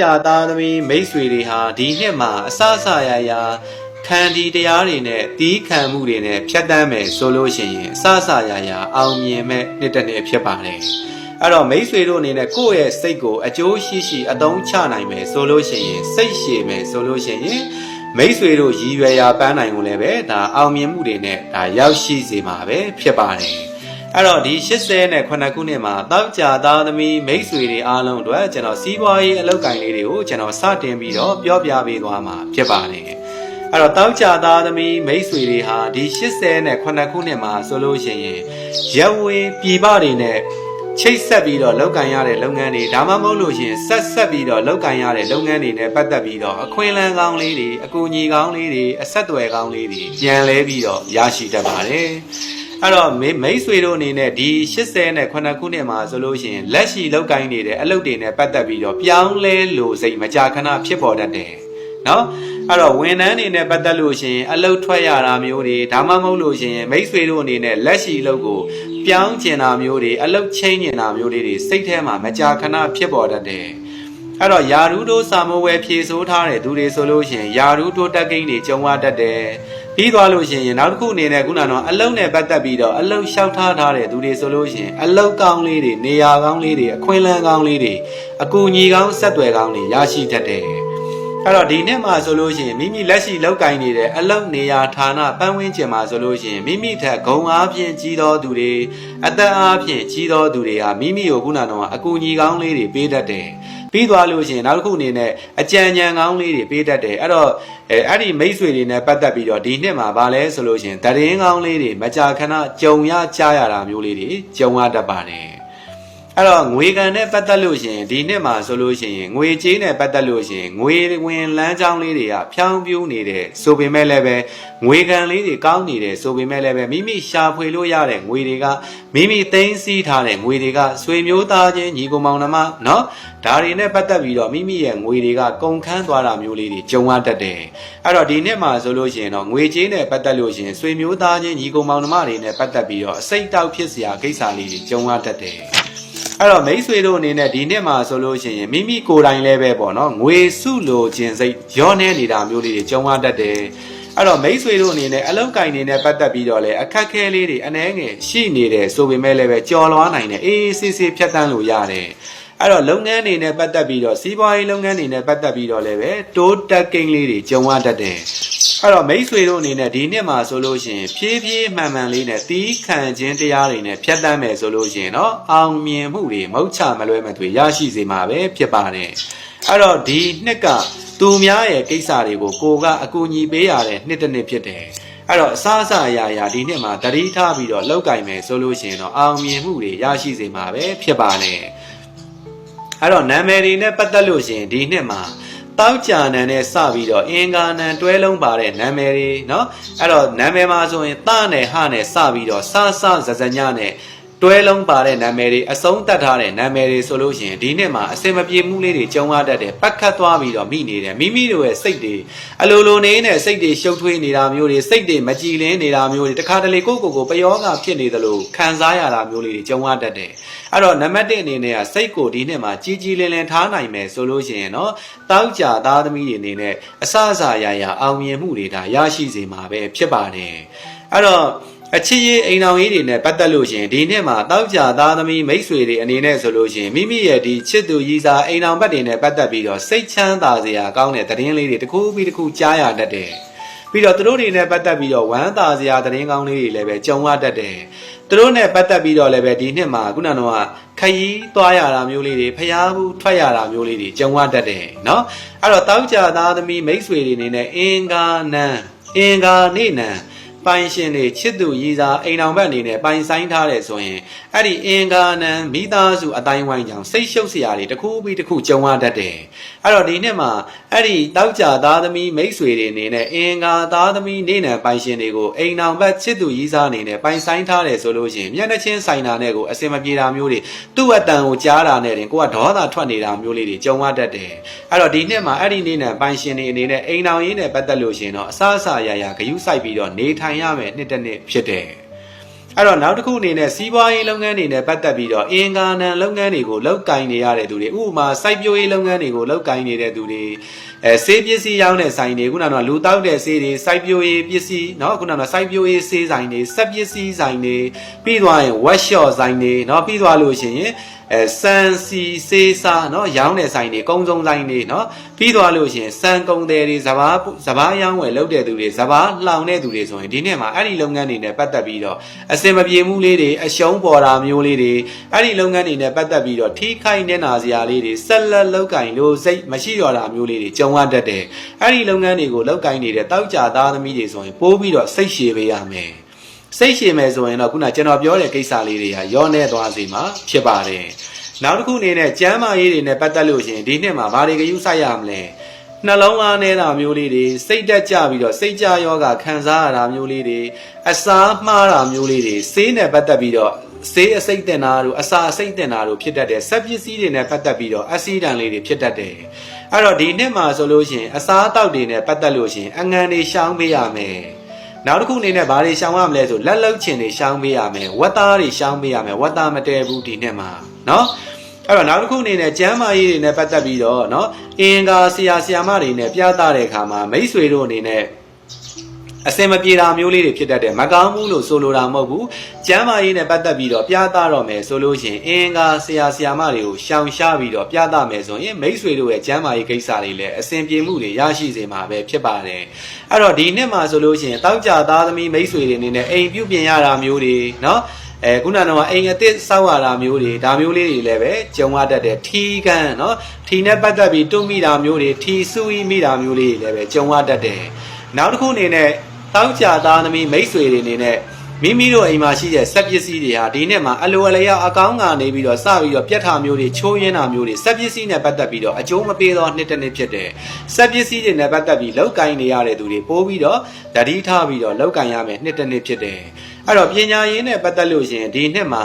ကြသားသမီးမိတ်ဆွေတွေဟာဒီနှစ်မှာအစအစရရာခံဒီတရားတွေနဲ့တီးခံမှုတွေနဲ့ဖြတ်တန်းမယ်ဆိုလို့ရှိရင်အစအစရရာအောင်မြင်မဲ့နှစ်တစ်နှစ်ဖြစ်ပါတယ်အဲ့တော့မိတ်ဆွေတို့အနေနဲ့ကိုယ့်ရဲ့စိတ်ကိုအကျိုးရှိရှိအသုံးချနိုင်မယ်ဆိုလို့ရှိရင်စိတ်ရှည်မယ်ဆိုလို့ရှိရင်မိတ်ဆွေတို့ရည်ရွယ်ရာပန်းနိုင်ကိုလည်းပဲဒါအောင်မြင်မှုတွေနဲ့ဒါရောက်ရှိစေမှာပဲဖြစ်ပါတယ် အဲ့တော့ဒီ80နဲ့9ခုနှစ်မှာတောက်ကြသားသမီးမိတ်ဆွေတွေအားလုံးအတွက်ကျွန်တော်စီးပွားရေးအလုပ်ကိုင်လေးတွေကိုကျွန်တော်စတင်ပြီးတော့ပြောပြပေးသွားမှာဖြစ်ပါတယ်အဲ့တော့တောက်ကြသားသမီးမိတ်ဆွေတွေဟာဒီ80နဲ့9ခုနှစ်မှာဆိုလို့ရှိရင်ရက်ဝေးပြည်ပတွေနဲ့ချိတ်ဆက်ပြီးတော့လုပ်ကင်ရတဲ့လုပ်ငန်းတွေဒါမှမဟုတ်လို့ရှိရင်ဆက်ဆက်ပြီးတော့လုပ်ကင်ရတဲ့လုပ်ငန်းတွေနဲ့ပတ်သက်ပြီးတော့အခွင့်အလမ်းကောင်းလေးတွေအကူအညီကောင်းလေးတွေအဆက်အသွယ်ကောင်းလေးတွေပြန်လဲပြီးတော့ရရှိတတ်ပါတယ် အဲ့တော့မိမိတ်ဆွေတို့အနေနဲ့ဒီ80နဲ့9ခုနှစ်မှာဆိုလို့ရှိရင်လက်ရှိလုပ်ကိုင်းနေတဲ့အလုပ်တွေနဲ့ပတ်သက်ပြီးတော့ပြောင်းလဲလို့စိတ်မကြာခဏဖြစ်ပေါ်တတ်တယ်နော်အဲ့တော့ဝန်ထမ်းတွေနဲ့ပတ်သက်လို့ရှိရင်အလုပ်ထွက်ရတာမျိုးတွေဒါမှမဟုတ်လို့ရှိရင်မိတ်ဆွေတို့အနေနဲ့လက်ရှိအလုပ်ကိုပြောင်းကျင်တာမျိုးတွေအလုပ်ချင်းကျင်တာမျိုးတွေစိတ်ထဲမှာမကြာခဏဖြစ်ပေါ်တတ်တယ်အဲ့တော့ယာရုတို့စာမဝယ်ဖြေဆိုးထားတဲ့သူတွေဆိုလို့ရှိရင်ယာရုတို့တက်ကိန်းတွေကြုံရတတ်တယ် ပြီးသွားလို့ရှိရင်နောက်တစ်ခုအနေနဲ့ခုနကတော့အလုံနဲ့ပတ်သက်ပြီးတော့အလုံလျှောက်ထားထားတဲ့သူတွေဆိုလို့ရှိရင်အလုံကောင်းလေးတွေနေရာကောင်းလေးတွေအခွင့်အလမ်းကောင်းလေးတွေအကူအညီကောင်းဆက်သွယ်ကောင်းတွေရရှိတတ်တယ် အဲ့တော့ဒီနှစ်မှာဆိုလို့ရှိရင်မိမိလက်ရှိလောက်ကင်နေတဲ့အလုံနေရာဌာနပန်းဝင်းကျင်မှာဆိုလို့ရှိရင်မိမိထက်ဂုံအားဖြင့်ကြီးသောသူတွေအသက်အားဖြင့်ကြီးသောသူတွေဟာမိမိကိုခုနကတော့အကူအညီကောင်းလေးတွေပေးတတ်တယ်ပြီးသွားလို့ရှိရင်နောက်တစ်ခုအနေနဲ့အကြံဉာဏ်ကောင်းလေးတွေပေးတတ်တယ်အဲ့တော့အဲအဲ့ဒီမိတ်ဆွေတွေနဲ့ပတ်သက်ပြီးတော့ဒီနှစ်မှာဗာလဲဆိုလို့ရှိရင်တရင်ကောင်းလေးတွေမကြာခဏကြုံရကြားရတာမျိုးလေးတွေကြုံရတတ်ပါတယ် အဲ့တော့ငွေကန်နဲ့ပတ်သက်လို့ရှိရင်ဒီနှစ်မှာဆိုလို့ရှိရင်ငွေကြေးနဲ့ပတ်သက်လို့ရှိရင်ငွေဝင်လမ်းကြောင်းလေးတွေကဖြောင်းပြူးနေတယ်ဆိုပေမဲ့လည်းပဲငွေကန်လေးတွေကောင်းနေတယ်ဆိုပေမဲ့လည်းပဲမိမိရှာဖွေလို့ရတဲ့ငွေတွေကမိမိသိမ်းဆည်းထားတဲ့ငွေတွေကဆွေမျိုးသားချင်းညီကိုမောင်နှမเนาะဒါတွေနဲ့ပတ်သက်ပြီးတော့မိမိရဲ့ငွေတွေကကုန်ခန်းသွားတာမျိုးလေးတွေကြုံရတတ်တယ်အဲ့တော့ဒီနှစ်မှာဆိုလို့ရှိရင်တော့ငွေကြေးနဲ့ပတ်သက်လို့ရှိရင်ဆွေမျိုးသားချင်းညီကိုမောင်နှမတွေနဲ့ပတ်သက်ပြီးတော့အစိတ်တောက်ဖြစ်စရာကိစ္စလေးတွေကြုံရတတ်တယ် အဲ့တော့မိတ်ဆွေတို့အနေနဲ့ဒီနှစ်မှာဆိုလို့ရှိရင်မိမိကိုယ်တိုင်လည်းပဲပေါ့နော်ငွေစုလိုခြင်းစိတ်ရောနေနေတာမျိုးလေးတွေကြုံရတတ်တယ်အဲ့တော့မိတ်ဆွေတို့အနေနဲ့အလောက်ကင်နေနဲ့ပတ်သက်ပြီးတော့လည်းအခက်ခဲလေးတွေအနှဲငယ်ရှိနေတယ်ဆိုပေမဲ့လည်းပဲကြော်လွားနိုင်တယ်အေးအေးဆေးဆေးဖြတ်တန်းလို့ရတယ်အဲ့တော့လုပ်ငန်းတွေနဲ့ပတ်သက်ပြီးတော့စီးပွားရေးလုပ်ငန်းတွေနဲ့ပတ်သက်ပြီးတော့လည်းပဲတိုးတက်ကိန်းလေးတွေကြုံရတတ်တယ် အဲ့တော့မိတ်ဆွေတို့အနေနဲ့ဒီနှစ်မှာဆိုလို့ရှိရင်ဖြည်းဖြည်းမှန်မှန်လေးနဲ့တီးခံခြင်းတရားတွေနဲ့ဖြတ်တန်းမယ်ဆိုလို့ရှိရင်တော့အောင်မြင်မှုတွေမဟုတ်ချမလွဲမသွေရရှိစေမှာပဲဖြစ်ပါတယ်အဲ့တော့ဒီနှစ်ကသူများရဲ့ကိစ္စတွေကိုကိုကအကူအညီပေးရတဲ့နှစ်တစ်နှစ်ဖြစ်တယ်အဲ့တော့အစအစအရာရာဒီနှစ်မှာတတိထားပြီးတော့လောက်ကင်မယ်ဆိုလို့ရှိရင်တော့အောင်မြင်မှုတွေရရှိစေမှာပဲဖြစ်ပါတယ်အဲ့တော့နာမည်တွေနဲ့ပတ်သက်လို့ရှိရင်ဒီနှစ်မှာ တောက်ကြနံနဲ့စပြီးတော့အင်္ဂါနံတွဲလုံးပါတဲ့နာမည်တွေเนาะအဲ့တော့နာမည်မှာဆိုရင်တနဲ့ဟနဲ့စပြီးတော့စစဇဇညနဲ့ တွဲလုံးပါတဲ့နာမည်တွေအဆုံးတတ်ထားတဲ့နာမည်တွေဆိုလို့ရှိရင်ဒီနှစ်မှာအစင်မပြေမှုလေးတွေကြုံရတတ်တယ်ပတ်ခတ်သွားပြီးတော့မိနေတယ်မိမိတို့ရဲ့စိတ်တွေအလိုလိုနေနဲ့စိတ်တွေရှုပ်ထွေးနေတာမျိုးတွေစိတ်တွေမကြည်လင်းနေတာမျိုးတွေတခါတလေကိုယ့်ကိုယ်ကိုပယောဂဖြစ်နေသလိုခံစားရတာမျိုးလေးတွေကြုံရတတ်တယ်အဲ့တော့နံပါတ်1အနေနဲ့ကစိတ်ကိုဒီနှစ်မှာကြီးကြီးလင်းလင်းထားနိုင်မယ်ဆိုလို့ရှိရင်တော့တောက်ကြသားသမီးတွေအနေနဲ့အစအစအရာရာအောင်မြင်မှုတွေဒါရရှိစေမှာပဲဖြစ်ပါတယ်အဲ့တော့ အချစ်ရေးအိမ်တော်ရေးတွေနဲ့ပတ်သက်လို့ရှင်ဒီနှစ်မှာတောက်ကြသားသမီးမိတ်ဆွေတွေအနေနဲ့ဆိုလို့ရှင်မိမိရဲ့ဒီချစ်သူရည်စားအိမ်တော်ဘက်တွေနဲ့ပတ်သက်ပြီးတော့စိတ်ချမ်းသာစရာကောင်းတဲ့သတင်းလေးတွေတစ်ခုပြီးတစ်ခုကြားရတတ်တယ်ပြီးတော့သူတို့တွေနဲ့ပတ်သက်ပြီးတော့ဝမ်းသာစရာသတင်းကောင်းလေးတွေလည်းပဲကြုံရတတ်တယ်သူတို့နဲ့ပတ်သက်ပြီးတော့လည်းပဲဒီနှစ်မှာခုနကတော့ခရီးသွားရတာမျိုးလေးတွေဖျားဘူးထွက်ရတာမျိုးလေးတွေကြုံရတတ်တယ်เนาะအဲ့တော့တောက်ကြသားသမီးမိတ်ဆွေတွေအနေနဲ့အင်္ဂါနံအင်္ဂါနေနံ ပိုင်ရှင်တွေချစ်သူရည်စားအိမ်တော်ဘက်အနေနဲ့ပိုင်ဆိုင်ထားတယ်ဆိုရင်အဲ့ဒီအင်္ဂါနံမိသားစုအတိုင်းဝိုင်းကြောင့်စိတ်ရှုပ်စရာတွေတစ်ခုပြီးတစ်ခုကြုံရတတ်တယ်အဲ့တော့ဒီနှစ်မှာအဲ့ဒီတောက်ကြသားသမီးမိတ်ဆွေတွေအနေနဲ့အင်္ဂါသားသမီးနေနံပိုင်ရှင်တွေကိုအိမ်တော်ဘက်ချစ်သူရည်စားအနေနဲ့ပိုင်ဆိုင်ထားတယ်ဆိုလို့ရှိရင်မျက်နှာချင်းဆိုင်တာနဲ့ကိုအစင်မပြေတာမျိုးတွေသူ့အတန်ကိုကြားတာနဲ့တင်ကိုကဒေါသထွက်နေတာမျိုးလေးတွေကြုံရတတ်တယ်အဲ့တော့ဒီနှစ်မှာအဲ့ဒီနေနံပိုင်ရှင်တွေအနေနဲ့အိမ်တော်ရင်းနဲ့ပတ်သက်လို့ရှိရင်တော့အစအစအရာရာဂယုစိုက်ပြီးတော့နေထိုင်ရမယ်နှစ်တစ်နှစ်ဖြစ်တယ် အဲ့တော့နောက်တစ်ခုအနေနဲ့စီးပွားရေးလုပ်ငန်းတွေနဲ့ပတ်သက်ပြီးတော့အင်္ဂါနံလုပ်ငန်းတွေကိုလုပ်ကင်နေရတဲ့သူတွေဥပမာစိုက်ပျိုးရေးလုပ်ငန်းတွေကိုလုပ်ကင်နေတဲ့သူတွေအဲဆေးပစ္စည်းရောင်းတဲ့ဆိုင်တွေခုနကတော့လူတောက်တဲ့ဆေးတွေစိုက်ပျိုးရေးပစ္စည်းเนาะခုနကတော့စိုက်ပျိုးရေးဆေးဆိုင်တွေစက်ပစ္စည်းဆိုင်တွေပြီးသွားရင် workshop ဆိုင်တွေเนาะပြီးသွားလို့ရှိရင် အဲစံစီစေးစားเนาะရောင်းတဲ့ဆိုင်တွေကုန်းစုံဆိုင်တွေเนาะပြီးသွားလို့ရှိရင်စံကုံတယ်တွေစဘာစဘာရောင်းဝယ်လုပ်တဲ့သူတွေစဘာလှောင်တဲ့သူတွေဆိုရင်ဒီနေ့မှာအဲ့ဒီလုပ်ငန်းတွေနဲ့ပတ်သက်ပြီးတော့အစင်မပြေမှုလေးတွေအရှုံးပေါ်တာမျိုးလေးတွေအဲ့ဒီလုပ်ငန်းတွေနဲ့ပတ်သက်ပြီးတော့ထိခိုက်နေတာစရာလေးတွေဆက်လက်လောက်ကင်လို့စိတ်မရှိတော့တာမျိုးလေးတွေကြုံရတတ်တယ်အဲ့ဒီလုပ်ငန်းတွေကိုလောက်ကင်နေတဲ့တောက်ကြသားသမီးတွေဆိုရင်ပိုးပြီးတော့စိတ်ရှည်ပေးရမယ် စိတ်ရှည်မယ်ဆိုရင်တော့ခုနကျွန်တော်ပြောတဲ့ကိစ္စလေးတွေကရောနေသွားစေမှာဖြစ်ပါတယ်နောက်တစ်ခုအနေနဲ့ကျမ်းမာရေးတွေနဲ့ပတ်သက်လို့ရှိရင်ဒီနှစ်မှာဘာတွေကယူဆရမလဲနှလုံးအားနေတာမျိုးလေးတွေစိတ်တက်ကြပြီးတော့စိတ်ကြယောဂခံစားရတာမျိုးလေးတွေအစာမှားတာမျိုးလေးတွေဆေးနဲ့ပတ်သက်ပြီးတော့ဆေးအစိတ်တင်တာတို့အစာအစိတ်တင်တာတို့ဖြစ်တတ်တယ်ဆက်ပစ္စည်းတွေနဲ့ပတ်သက်ပြီးတော့အဆီဒန်လေးတွေဖြစ်တတ်တယ်အဲ့တော့ဒီနှစ်မှာဆိုလို့ရှိရင်အစာအသောက်တွေနဲ့ပတ်သက်လို့ရှိရင်အငံတွေရှောင်ပေးရမယ် နောက်တစ်ခုအနေနဲ့ဘာတွေရှောင်ရမလဲဆိုလက်လုံချင်တွေရှောင်ပေးရမယ်ဝက်သားတွေရှောင်ပေးရမယ်ဝက်သားမတဲဘူးဒီနှစ်မှာเนาะအဲ့တော့နောက်တစ်ခုအနေနဲ့ကျမ်းမာရေးတွေနဲ့ပတ်သက်ပြီးတော့เนาะအင်္ဂါဆရာဆရာမတွေနဲ့ပြသတဲ့အခါမှာမိတ်ဆွေတို့အနေနဲ့ အစင်မပြေတာမျိုးလေးတွေဖြစ်တတ်တယ်မကောင်းဘူးလို့ဆိုလိုတာမဟုတ်ဘူးကျမ်းမာရေးနဲ့ပတ်သက်ပြီးတော့ပြသတော့မယ်ဆိုလို့ရှိရင်အင်္ဂါဆရာဆရာမတွေကိုရှောင်ရှားပြီးတော့ပြသမယ်ဆိုရင်မိတ်ဆွေတို့ရဲ့ကျမ်းမာရေးကိစ္စတွေလည်းအစင်ပြေမှုတွေရရှိစေမှာပဲဖြစ်ပါတယ်အဲ့တော့ဒီနှစ်မှာဆိုလို့ရှိရင်တောက်ကြသားသမီးမိတ်ဆွေတွေအနေနဲ့အိမ်ပြုပြင်ရတာမျိုးတွေเนาะအဲခုနကတော့အိမ်အသစ်စောက်ရတာမျိုးတွေဒါမျိုးလေးတွေလည်းပဲကြုံရတတ်တယ်ထီးကန်เนาะထီနဲ့ပတ်သက်ပြီးတွမိတာမျိုးတွေထီဆူမိတာမျိုးလေးတွေလည်းပဲကြုံရတတ်တယ်နောက်တစ်ခုအနေနဲ့ တောက်ကြသားသမီးမိတ်ဆွေတွေအနေနဲ့မိမိတို့အိမ်မှာရှိတဲ့စက်ပစ္စည်းတွေဟာဒီနေ့မှာအလိုအလျောက်အကောင်းကနေပြီးတော့စပြီးတော့ပြက်ထာမျိုးတွေချိုးရင်းတာမျိုးတွေစက်ပစ္စည်းနဲ့ပတ်သက်ပြီးတော့အကျိုးမပေးသောနှစ်တစ်နှစ်ဖြစ်တယ်စက်ပစ္စည်းတွေနဲ့ပတ်သက်ပြီးလောက်ကင်နေရတဲ့သူတွေပိုးပြီးတော့ဓာတိထားပြီးတော့လောက်ကင်ရမယ်နှစ်တစ်နှစ်ဖြစ်တယ်အဲ့တော့ပညာရေးနဲ့ပတ်သက်လို့ရှင်ဒီနှစ်မှာ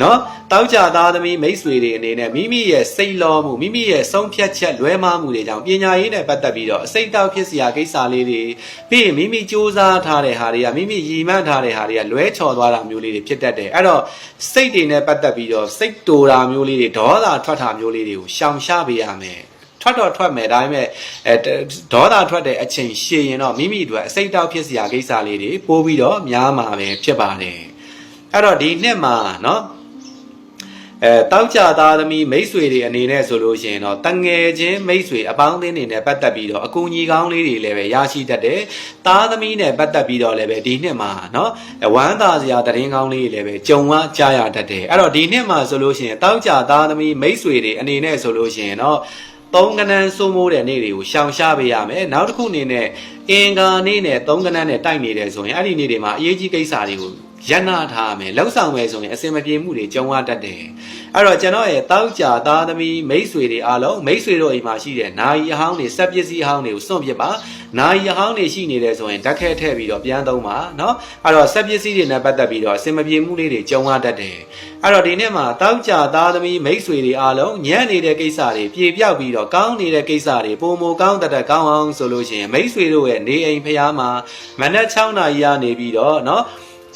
နော်တောက်ကြသားသမီးမိတ်ဆွေတွေအနေနဲ့မိမိရဲ့စိတ်လောမှုမိမိရဲ့ဆုံးဖြတ်ချက်လွဲမှားမှုတွေကြောင့်ပညာရေးနဲ့ပတ်သက်ပြီးတော့အစိတ်တောက်ဖြစ်စရာကိစ္စလေးတွေပြီးရင်မိမိစူးစမ်းထားတဲ့ဟာတွေကမိမိရည်မှန်းထားတဲ့ဟာတွေကလွဲချော်သွားတာမျိုးလေးတွေဖြစ်တတ်တယ်အဲ့တော့စိတ်တွေနဲ့ပတ်သက်ပြီးတော့စိတ်တူတာမျိုးလေးတွေဒေါသထွက်တာမျိုးလေးတွေကိုရှောင်ရှားပေးရမယ်ထွက်တော့ထွက်မယ်ဒါပေမဲ့အဲဒေါသထွက်တဲ့အချိန်ရှည်ရင်တော့မိမိတို့အစိတ်တောက်ဖြစ်စရာကိစ္စလေးတွေပိုးပြီးတော့များမှာပဲဖြစ်ပါတယ်အဲ့တော့ဒီနှစ်မှာเนาะ အဲတောက်ကြသားသမီးမိတ်ဆွေတွေအနေနဲ့ဆိုလို့ရှိရင်တော့တငယ်ချင်းမိတ်ဆွေအပေါင်းအသင်းတွေနဲ့ပတ်သက်ပြီးတော့အကူအညီကောင်းလေးတွေလည်းပဲရရှိတတ်တယ်။သားသမီးနဲ့ပတ်သက်ပြီးတော့လည်းပဲဒီနှစ်မှာနော်ဝမ်းသာစရာတရင်ကောင်းလေးတွေလည်းပဲကြုံရကြားရတတ်တယ်။အဲ့တော့ဒီနှစ်မှာဆိုလို့ရှိရင်တောက်ကြသားသမီးမိတ်ဆွေတွေအနေနဲ့ဆိုလို့ရှိရင်တော့သုံးကနန်းစိုးမိုးတဲ့နေ့တွေကိုရှောင်ရှားပေးရမယ်။နောက်တစ်ခုအနေနဲ့အင်္ဂါနေ့နဲ့သုံးကနန်းနဲ့တိုက်နေတယ်ဆိုရင်အဲ့ဒီနေ့တွေမှာအရေးကြီးကိစ္စတွေကို ရန်နာထားမယ်လှုပ်ဆောင်မယ်ဆိုရင်အစင်မပြေမှုတွေကြုံရတတ်တယ်အဲ့တော့ကျွန်တော်ရဲ့တောက်ကြသားသမီးမိတ်ဆွေတွေအားလုံးမိတ်ဆွေတို့အိမ်မှာရှိတဲ့နာယီအဟောင်းတွေစက်ပစ္စည်းအဟောင်းတွေကိုစွန့်ပစ်ပါနာယီအဟောင်းတွေရှိနေတယ်ဆိုရင်ဓာတ်ခဲထည့်ပြီးတော့ပြန်သုံးပါเนาะအဲ့တော့စက်ပစ္စည်းတွေနဲ့ပတ်သက်ပြီးတော့အစင်မပြေမှုလေးတွေကြုံရတတ်တယ်အဲ့တော့ဒီနေ့မှာတောက်ကြသားသမီးမိတ်ဆွေတွေအားလုံးညံ့နေတဲ့ကိစ္စတွေပြေပြောက်ပြီးတော့ကောင်းနေတဲ့ကိစ္စတွေပုံမကောင်းတတ်ကောင်းအောင်ဆိုလို့ရှိရင်မိတ်ဆွေတို့ရဲ့နေအိမ်ဖျားမှာမနက်6နာရီကနေပြီးတော့เนาะ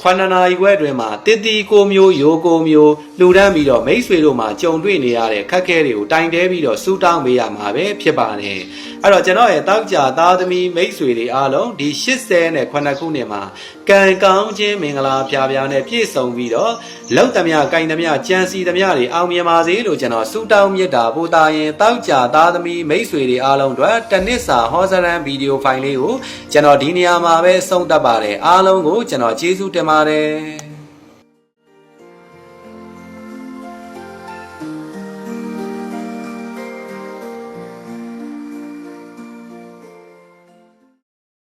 ခွန်နာရီခွဲအတွင်းမှာတစ်တီကိုမျိုးယိုကိုမျိုးလှူဒန်းပြီးတော့မိတ်ဆွေတို့မှာကြုံတွေ့နေရတဲ့ခက်ခဲတွေကိုတိုင်တဲပြီးတော့စူးတောင်းပေးရမှာပဲဖြစ်ပါတယ် အဲ့တော့ကျွန်တော်ရဲ့တောက်ကြသားသမီးမိတ်ဆွေတွေအားလုံးဒီ80နဲ့9ခုနှစ်မှာကံကောင်းခြင်းမင်္ဂလာဖျားဖျားနဲ့ပြည့်စုံပြီးတော့လောက်သမျှကင်သမျှကြံစီသမျှတွေအောင်မြင်ပါစေလို့ကျွန်တော်စူးတောင်းမြတ်တာပို့တာရင်တောက်ကြသားသမီးမိတ်ဆွေတွေအားလုံးတို့တနစ်စာဟောစရန်ဗီဒီယိုဖိုင်လေးကိုကျွန်တော်ဒီနေရာမှာပဲဆုံးတတ်ပါတယ်အားလုံးကိုကျွန်တော်ကျေးဇူးတင်ပါတယ်